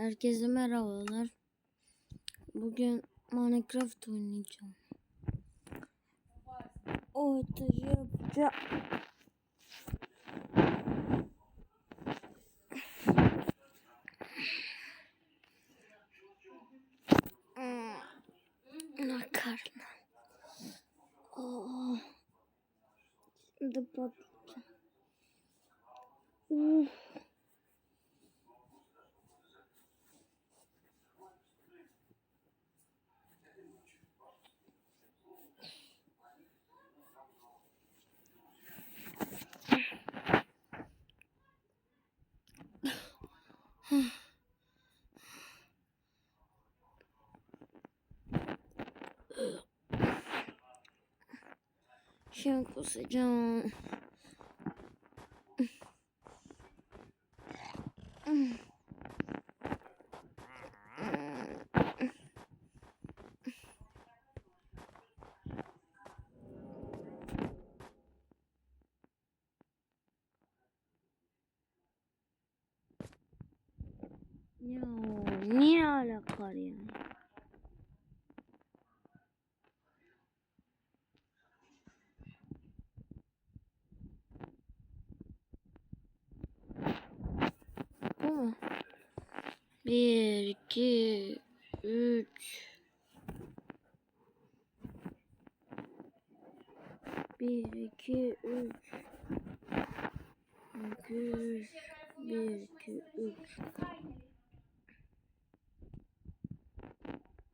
Herkese merhabalar. Bugün Minecraft oynayacağım. O taşı yapacağım. Hmm, Makarna. Oh. Şimdi patlayacağım. Uf. Yang. Bir, iki, üç. Bir, iki, üç. Üç. Bir, iki, üç.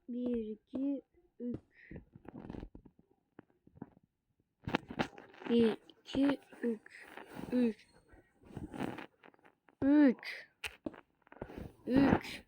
Bir, iki, üç. Bir, iki, üç. Üç. Üç. Ük.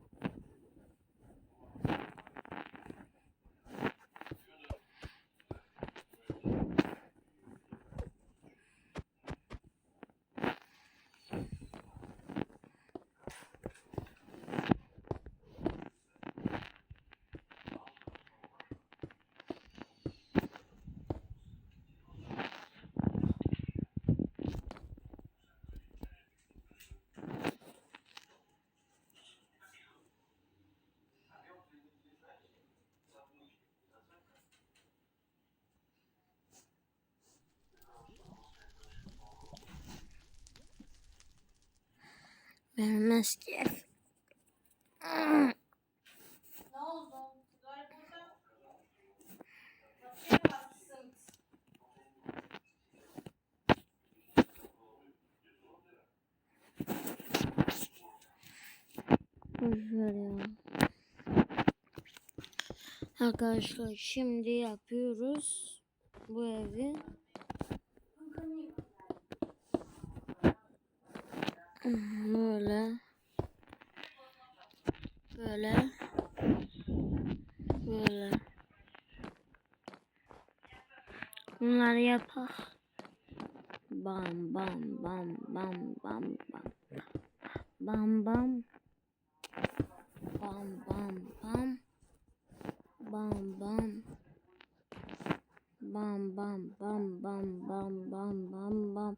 Vermez ki. Ne oldu? Boşver ya. Arkadaşlar şimdi yapıyoruz bu evi. Böyle. Böyle. Böyle. Bunları yapak. Bam bam bam bam bam bam. Bam bam. Bam bam bam. Bam bam. Bam bam bam bam bam bam bam bam.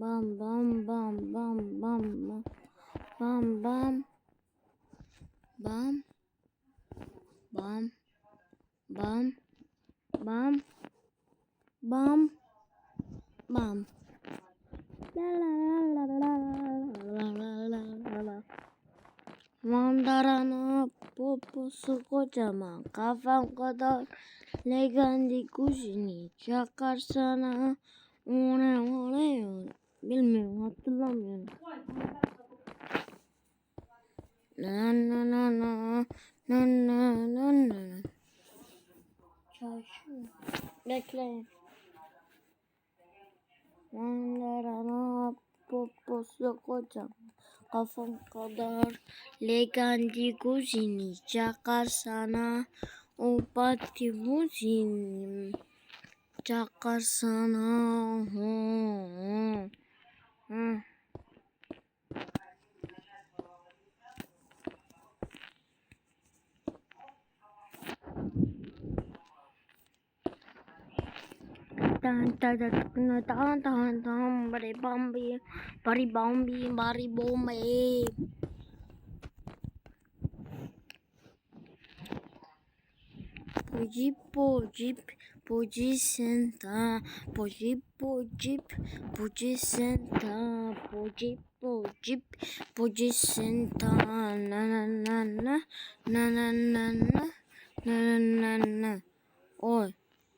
Bam bam bam bam bam bam. Bam bam. Bam. Bam. Bam. Bam. Bam. Bam. La la la la la la la la la la. Mandarana poposu kocaman kafam kadar legendi kuşini çakarsana ona ona bilmiyorum hatırlamıyorum. Na na na na na na na na Çarşı Bekleyin. Mandarana poposu kocaman kafam kadar legendi kuşini çakarsana o pati muzin çakarsana hı, hı, hı. बड़े बॉम्बे बड़ी बॉम्बे बारी बॉम्बे जीपो jeep Boji Senta, Boji Boji, Boji Senta, Boji Boji, Boji Senta, na na na na, na na na na, na na na na. Oy,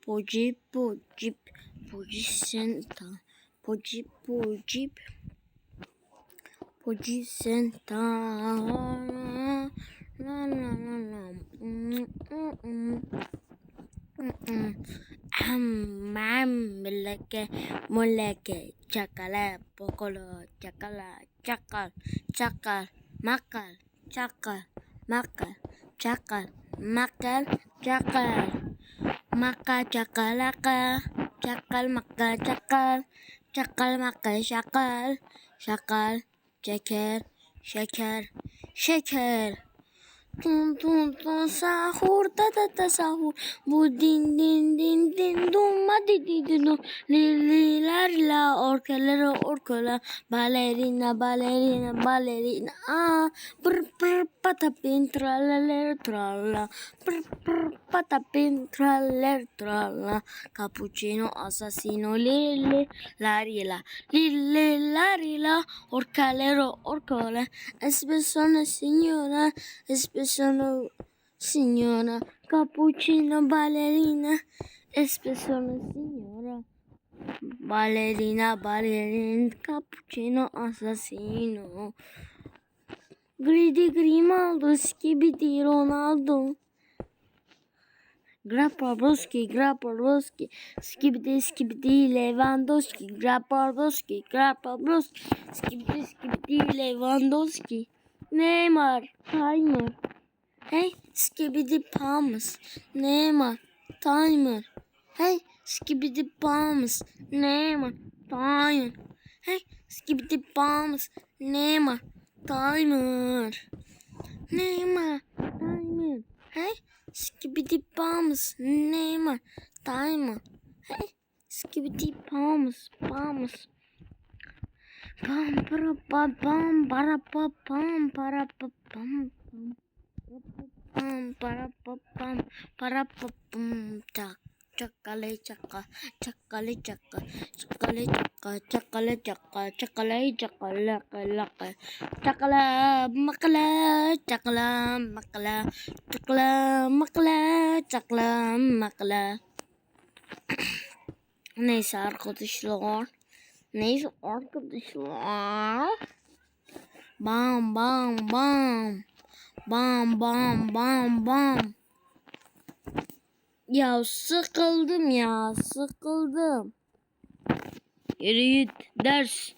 Boji Boji, Boji Senta, Boji Boji, Boji Senta, na na na na. Mam meleke moleke çakala pokolo çakala çakal çakal makal çakal makal çakal makal çakal maka çakalaka çakal maka çakal çakal maka şakal şakal şeker şeker şeker Tun tun tun sahur da da da sahur. Bu din din din din dumma di di di dum lililer la orkalara orkala balerina balerina balerina. Ah pır pır patapin tralaler tralla. Pır pır patapin traller tralla. Cappuccino assassino lille larila lille larila orcalero orcola espressione signora espressione signora cappuccino ballerina espressione signora ballerina ballerina cappuccino assassino. Gridi Grimaldo Skibidi Ronaldo. Grapparoski, Grapparoski, Skibidi Skibidi Lewandowski, Grapparoski, Grapparoski, Skibidi Skibidi Lewandowski, Neymar, Timer, hey, Skibidi Palms, Neymar, Timer, hey, Skibidi Palms, Neymar, Timer, hey, Skibidi Palms, Neymar, Timer, Neymar, Timer, hey, Skibidi Palms, Neymar, Timer, hey, Skibidi Palms, Palms. Pa pam para pa pam para pa pam pam. para pam para pam Parapapam, parapapam, tak. Çakale çaka, çakale çaka, çakale çaka, çakale çaka, çakale çakala kalaka, çakala makala, çakala makala, çakala makala, çakala makala. Neyse arkadaşlar. Neyse arkadaşlar. Bam bam bam. Bam bam bam bam. Ya sıkıldım ya sıkıldım. Yürü git ders.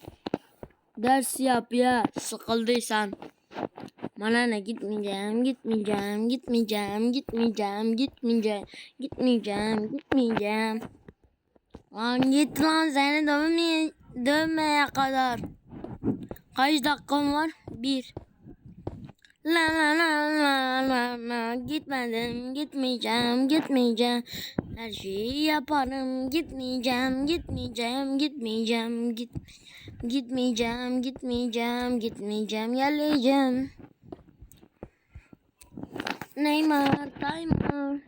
Ders yap ya sıkıldıysan. Bana ne gitmeyeceğim, gitmeyeceğim, gitmeyeceğim, gitmeyeceğim, gitmeyeceğim, gitmeyeceğim, gitmeyeceğim. Lan git lan seni dövmeye, dövmeye kadar. Kaç dakikam var? Bir. La la la la la la. Gitmedim gitmeyeceğim gitmeyeceğim. Her şeyi yaparım. Gitmeyeceğim gitmeyeceğim gitmeyeceğim. Git gitmeyeceğim gitmeyeceğim gitmeyeceğim. Geleceğim Neymar timer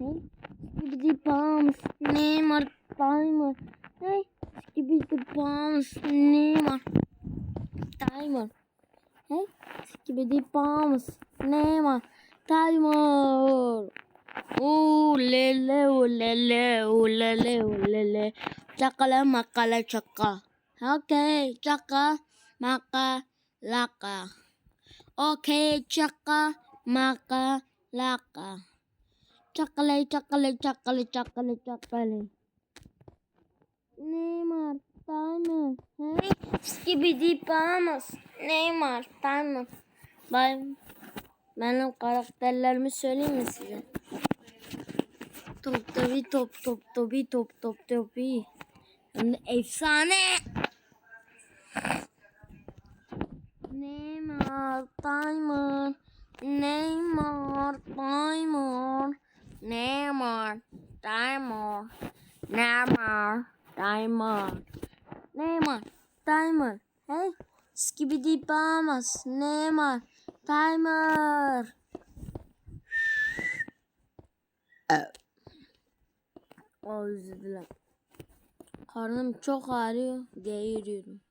skibidi palms Neymar timer skibidi palms Neymar timer hey skibidi palms Neymar timer Ooh lele ooh lele ooh lele ooh lele Chakala makala chaka Okay chaka maka laka Okay chaka maka laka Chakale chakale chakale chakale chakale Neymar timer hey skibidi palms Neymar timer ben benim karakterlerimi söyleyeyim mi size? Top tabi top top tabi top top tabi. Hem de efsane. Neymar timer. Neymar timer. Neymar timer. Neymar timer. Neymar timer. Hey. Skibidi Bahamas. Neymar timer. Oh, özür dilerim. Karnım çok ağrıyor. Geğiriyorum.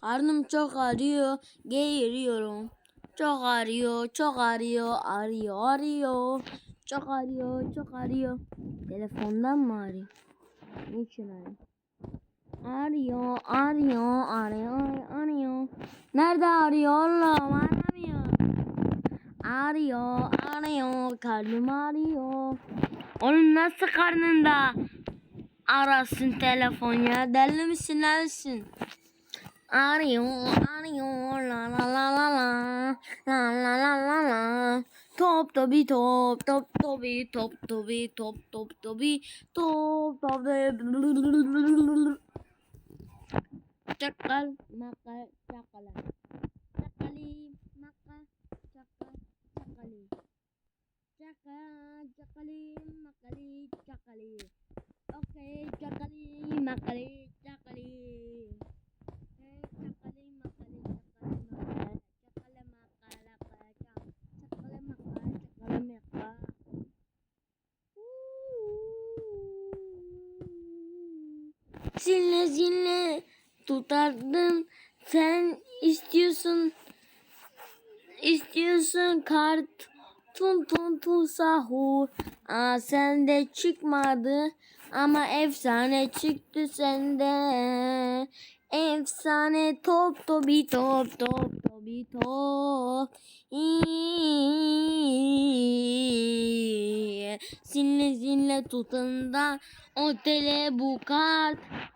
Karnım çok ağrıyor. Geğiriyorum. Çok ağrıyor. Çok ağrıyor. Ağrıyor. Ağrıyor. Çok ağrıyor. Çok ağrıyor. Telefondan mı ağrıyor? Niçin ağrıyor? Ağrıyor. Ağrıyor. Ağrıyor. Ağrıyor. Nerede ağrıyor oğlum? Anlamıyorum. Ağrıyor. Ağrıyor. Karnım ağrıyor. Oğlum nasıl karnında? Arasın telefon ya. Deli misin neresin? Arıyor, arıyor, la la la la la, la la la la la. Top tobi top, top tobi top tobi top top tobi top tobi. Çakal, maka, çakala. Çakali, maka, çakal, çakali. Çaka, çakali, makali, çakali. Okay, çakali, makali, çakali. Eh, çakali, makali, çakali, makali. Çakale, makala, kaya, çak- çakale, makala, çakale, maka. Tutardın. Sen istiyorsun istiyorsun kart tun tun tun sahur. Aa sende çıkmadı ama efsane çıktı sende. Efsane top tobi top top tobi top. Sinle sinle tutun da otele bu kart.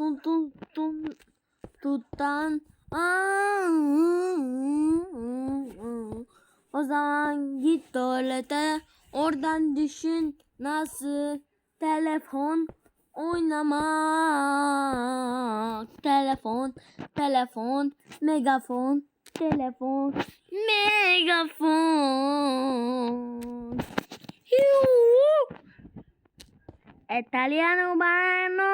tun tun tun tutan o zaman git tuvalete. Oradan düşün nasıl telefon oynamak. Telefon telefon megafon telefon megafon. Yuh! Italiano Bano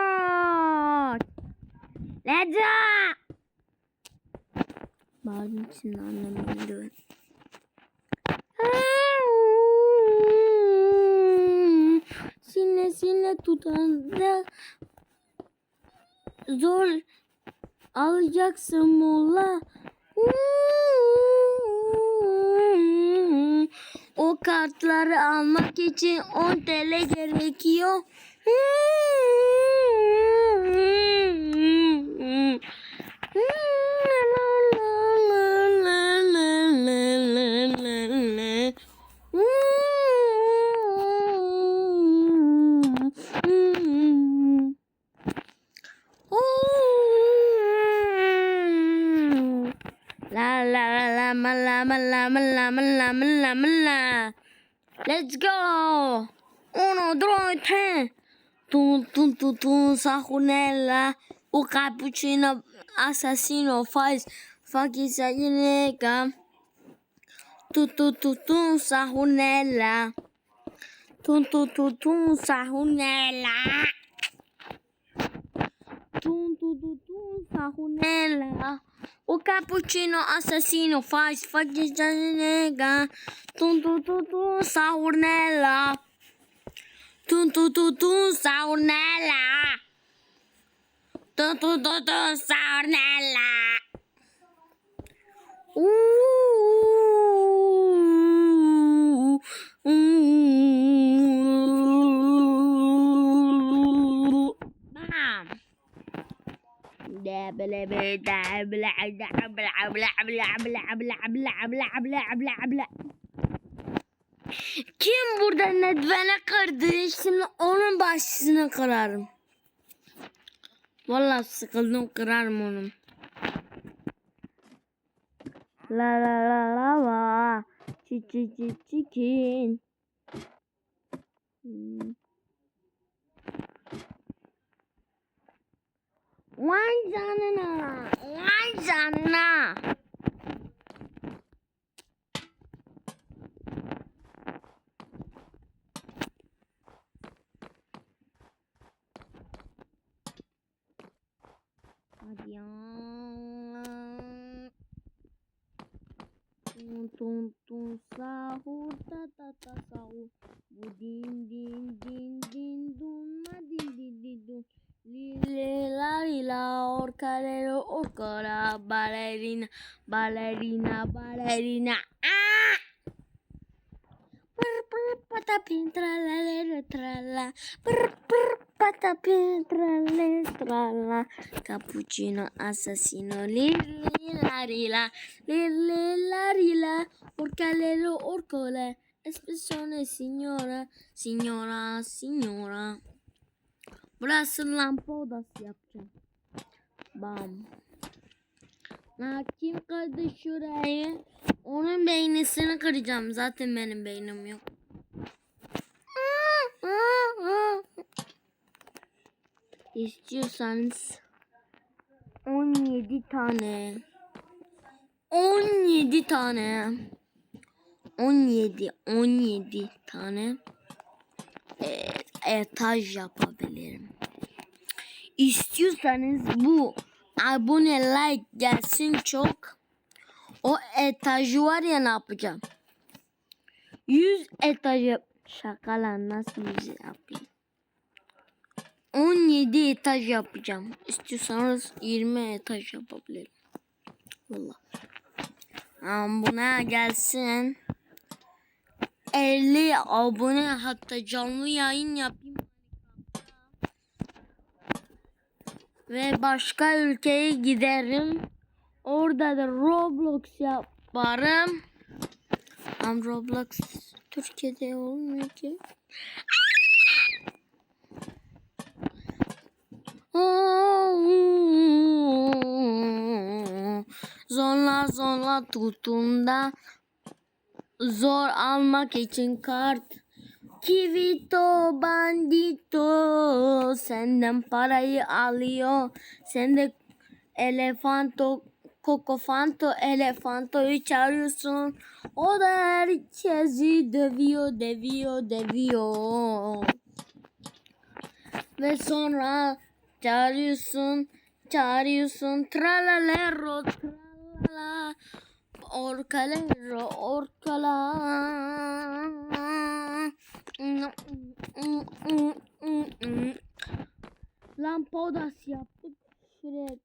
go! Bağırdım şimdi anlamıyorum diyor. Sinle sinle tutan da zor alacaksın O kartları almak için 10 TL gerekiyor. La la la la ma la ma la ma la ma la ma la ma la. Let's go! Uno, due, tre. Tu tu tu tu sahunella. O cappuccino assassino faz faquisa de nega. Tu tu tu tu sahunella. Tu tu tu tu sahunella. Tum, tum, tum, tum, sarrunela. O cappuccino assassino faz faquinha nega. Tum, tum, tum, tum, sarrunela. Tum, tum, tum, tum, sarrunela. Tum, tum, tum, tum, sarrunela. Uh, uh, Kim burada nedvene kırdı? Şimdi onun başını kırarım. Vallahi sıkıldım kırarım onu. La la la la la. Çi çi çi çikin. Hmm. Vay canına. Vay canına. Hadi ya. Tun tun tun sahur ta ta ta sahur. Bu carrera ancora ballerina, ballerina, ballerina. Ah! Patapin tra la le tra la patapin tra le tra la cappuccino assassino lillillarila lillillarila orcalero orcole espressione signora signora signora. Buona lampo da siapcia Bam. Ha, kim kırdı şurayı? Onun beynisini kıracağım. Zaten benim beynim yok. İstiyorsanız 17 tane 17 tane 17 17 tane e, etaj yapabilirim. İstiyorsanız bu abone like gelsin çok. O etajı var ya ne yapacağım? 100 etaj yap. Şaka lan nasıl 100 yapayım? 17 etaj yapacağım. İstiyorsanız 20 etaj yapabilirim. Valla. Ama buna gelsin. 50 abone hatta canlı yayın yapayım. Ve başka ülkeye giderim. Orada da Roblox yaparım. Ama Roblox Türkiye'de olmuyor ki. Zorla zorla tuttuğunda zor almak için kart. Kivito bandito senden parayı alıyor. Sen de elefanto kokofanto elefantoyu çağırıyorsun. O da herkesi dövüyor dövüyor dövüyor. Ve sonra çağırıyorsun çağırıyorsun tralalero tralala orkalero orkala Lampodas yaptık. Şuraya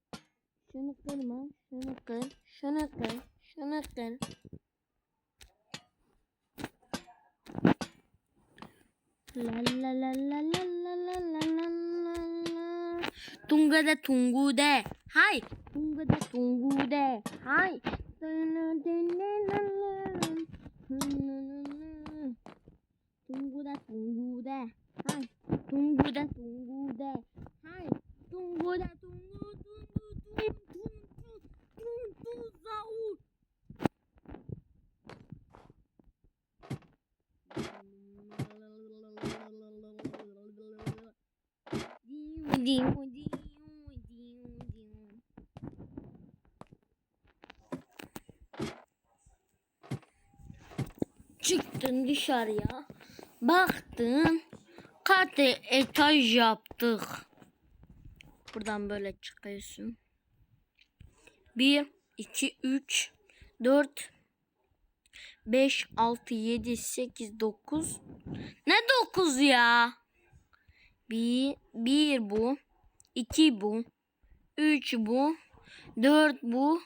şunu kırma. Şunu kır. Şunu kır. Şunu kır. La la la la la la la la la la Tungude tungude Hay Tungude tungude Hay Dun dun dun dun dun dun 둥구대 하이 둥구대 둥구대 하이 둥구대 둥구대 하이 둥구대 둥구 둥구 둥둥둥둥둥 사우 디우 디우 디우 디우 Çıktın dışarıya. Baktın. Kaç etaj yaptık. Buradan böyle çıkıyorsun. 1, 2, 3, 4, 5, 6, 7, 8, 9. Ne 9 ya? Bir, bir bu. iki bu. Üç bu. Dört bu.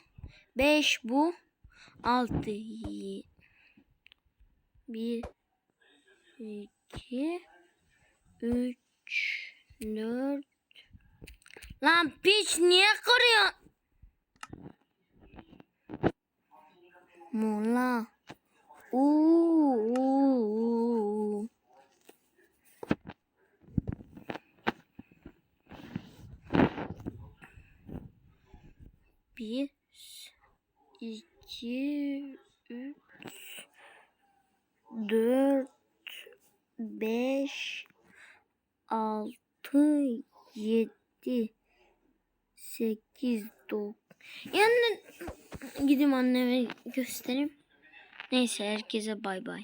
Beş bu. Altı. y- Bir. İki, Üç. Dört. Lan piç niye kırıyor? Mola. Uuu. Bir, iki, üç, dört, beş, altı, yedi, 8 9 Yani gideyim anneme göstereyim. Neyse herkese bay bay.